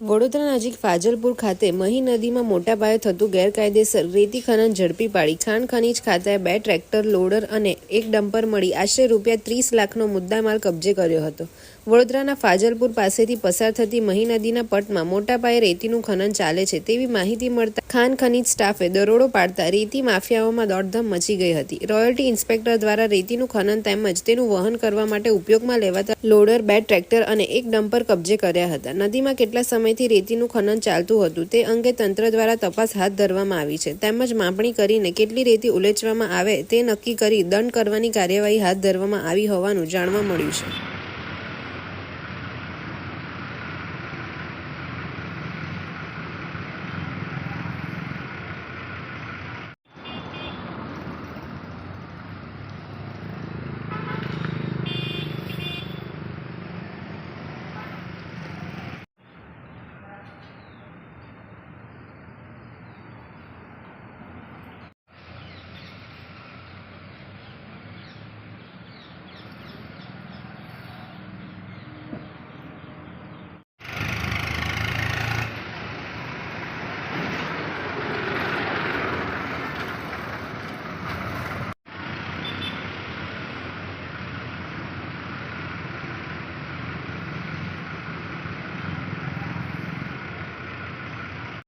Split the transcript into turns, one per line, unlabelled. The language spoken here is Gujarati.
વડોદરા નજીક ફાજલપુર ખાતે મહી નદીમાં મોટા પાયે થતું ગેરકાયદેસર રેતી ખનન ઝડપી પાડી ખાણ ખનીજ ખાતાએ બે ટ્રેક્ટર, લોડર અને એક ડમ્પર મળી આશરે રૂપિયા ત્રીસ લાખનો મુદ્દામાલ કબજે કર્યો હતો. વડોદરાના ફાજલપુર પાસેથી પસાર થતી મહી નદીના પટમાં મોટા પાયે રેતીનું ખનન ચાલે છે તેવી માહિતી મળતા ખાન ખનીજ સ્ટાફે દરોડો પાડતા રેતી માફિયાઓમાં દોડધામ મચી ગઈ હતી. રોયલ્ટી ઇન્સ્પેક્ટર દ્વારા રેતીનું ખનન તેમજ તેનું વહન કરવા માટે ઉપયોગમાં લેવાતા લોડર, બે ટ્રેક્ટર અને એક ડમ્પર કબજે કર્યા હતા. નદીમાં કેટલા સમયથી રેતીનું ખનન ચાલતું હતું. તે અંગે તંત્ર દ્વારા તપાસ હાથ ધરવામાં આવી છે. તેમજ માપણી કરીને કેટલી રેતી ઉલેચવામાં આવે તે નક્કી કરી દંડ કરવાની કાર્યવાહી હાથ ધરવામાં આવી હોવાનું જાણવા મળ્યું છે.